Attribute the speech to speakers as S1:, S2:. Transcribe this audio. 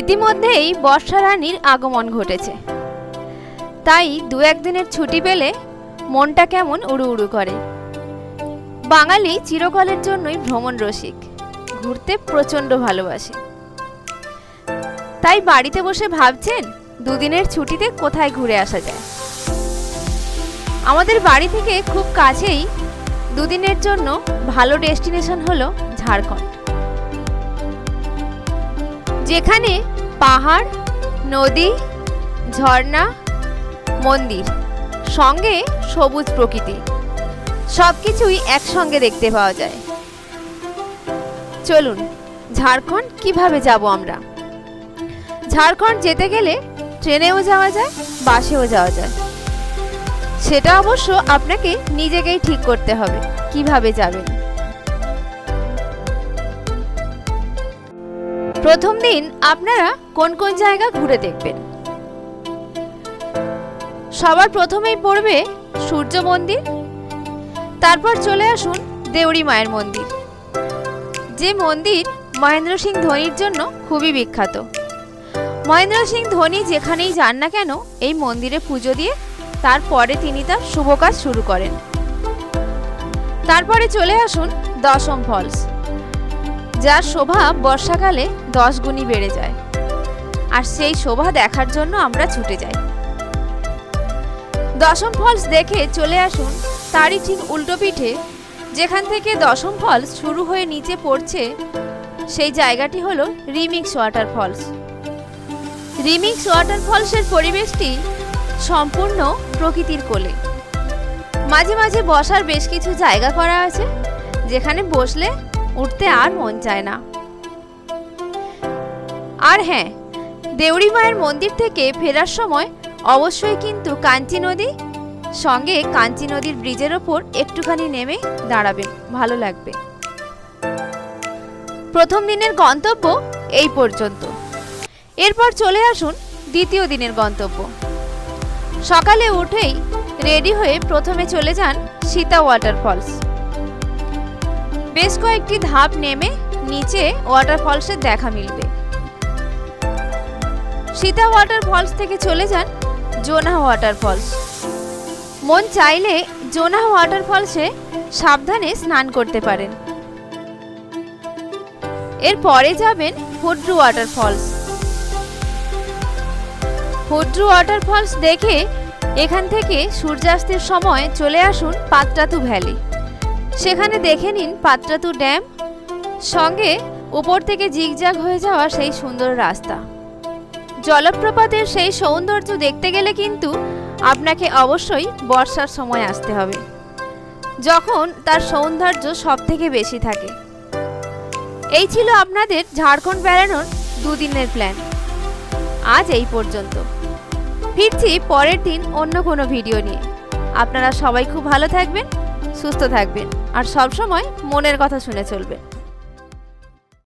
S1: ইতিমধ্যেই বর্ষা রানীর আগমন ঘটেছে। তাই দু একদিনের ছুটি পেলে মনটা কেমন উড়ু উড়ু করে। বাঙালি চিরকালের জন্যই ভ্রমণ রসিক, ঘুরতে প্রচণ্ড ভালোবাসে। তাই বাড়িতে বসে ভাবছেন দুদিনের ছুটিতে কোথায় ঘুরে আসা যায়। আমাদের বাড়ি থেকে খুব কাছেই দুদিনের জন্য ভালো ডেস্টিনেশন হলো ঝাড়খণ্ড। যেখানে পাহাড়, নদী, ঝর্ণা, মন্দির, সঙ্গে সবুজ প্রকৃতি। সব কিছুই একসঙ্গে দেখতে পাওয়া যায়। চলুন, ঝাড়খণ্ড কীভাবে যাব আমরা? ঝাড়খণ্ড যেতে গেলে ট্রেনেও যাওয়া যায়, বাসেও যাওয়া যায়। সেটা অবশ্য আপনাকে নিজেকেই ঠিক করতে হবে, কীভাবে যাবেন। প্রথম দিন আপনারা কোন কোন জায়গা ঘুরে দেখবেন? সবার প্রথমেই পড়বে সূর্য মন্দির, তারপর চলে আসুন দেউড়ি মায়ের মন্দির। যে মন্দির মহেন্দ্র সিং ধোনির জন্য খুবই বিখ্যাত। মহেন্দ্র সিং ধোনি যেখানেই যান না কেন, এই মন্দিরে পুজো দিয়ে তারপরে তিনি তার শুভ কাজ শুরু করেন। তারপরে চলে আসুন দশম ফলস। যার শোভা বর্ষাকালে দশ গুণই বেড়ে যায়। আর সেই শোভা দেখার জন্য আমরা ছুটে যাই। দশম ফলস দেখে চলে আসুন তারই ঠিক উল্টো পিঠে। যেখান থেকে দশম ফলস শুরু হয়ে নিচে পড়ছে, সেই জায়গাটি হলো remix water false. Remix water ফলসের পরিবেশটি সম্পূর্ণ প্রকৃতির কোলে। মাঝে মাঝে বসার বেশ কিছু জায়গা করা আছে, যেখানে বসলে উঠতে আর মন চায় না। আর হ্যাঁ দেউড়ি মায়ের মন্দির থেকে ফেরার সময় অবশ্যই কিন্তু কাঞ্চি নদী, সঙ্গে কাঞ্চি নদীর ব্রিজের ওপর একটুখানি নেমে দাঁড়াবেন ভালো লাগবে। প্রথম দিনের গন্তব্য এই পর্যন্ত। এরপর চলে আসুন দ্বিতীয় দিনের গন্তব্য। সকালে উঠেই রেডি হয়ে প্রথমে চলে যান সীতা ওয়াটারফলস। বেশ কয়েকটি ধাপ নেমে নিচে ওয়াটারফলসের দেখা মিলবে। সীতা ওয়াটারফলস থেকে চলে যান জোনা ওয়াটারফলস মন চাইলে জোনা ওয়াটারফলসে সাবধানে স্নান করতে পারেন। এরপরে যাবেন হুড্রু ওয়াটারফলস হুড্রু ওয়াটারফলস দেখে এখান থেকে সূর্যাস্তের সময় চলে আসুন পাত্রাতু ভ্যালি। সেখানে দেখে নিন পাত্রাতু ড্যাম। সঙ্গে উপর থেকে জিগজাগ হয়ে যাওয়া সেই সুন্দর রাস্তা। জলপ্রপাতের সেই সৌন্দর্য দেখতে গেলে কিন্তু আপনাকে অবশ্যই বর্ষার সময় আসতে হবে। যখন তার সৌন্দর্য সব থেকে বেশি থাকে। এই ছিল আপনাদের ঝাড়খণ্ড বেড়ানোর দুদিনের প্ল্যান। আজ এই পর্যন্ত। ফিরছি পরের দিন অন্য কোনো ভিডিও নিয়ে। আপনারা সবাই খুব ভালো থাকবেন। সুস্থ থাকবেন আর সবসময় মনের কথা শুনে চলবেন।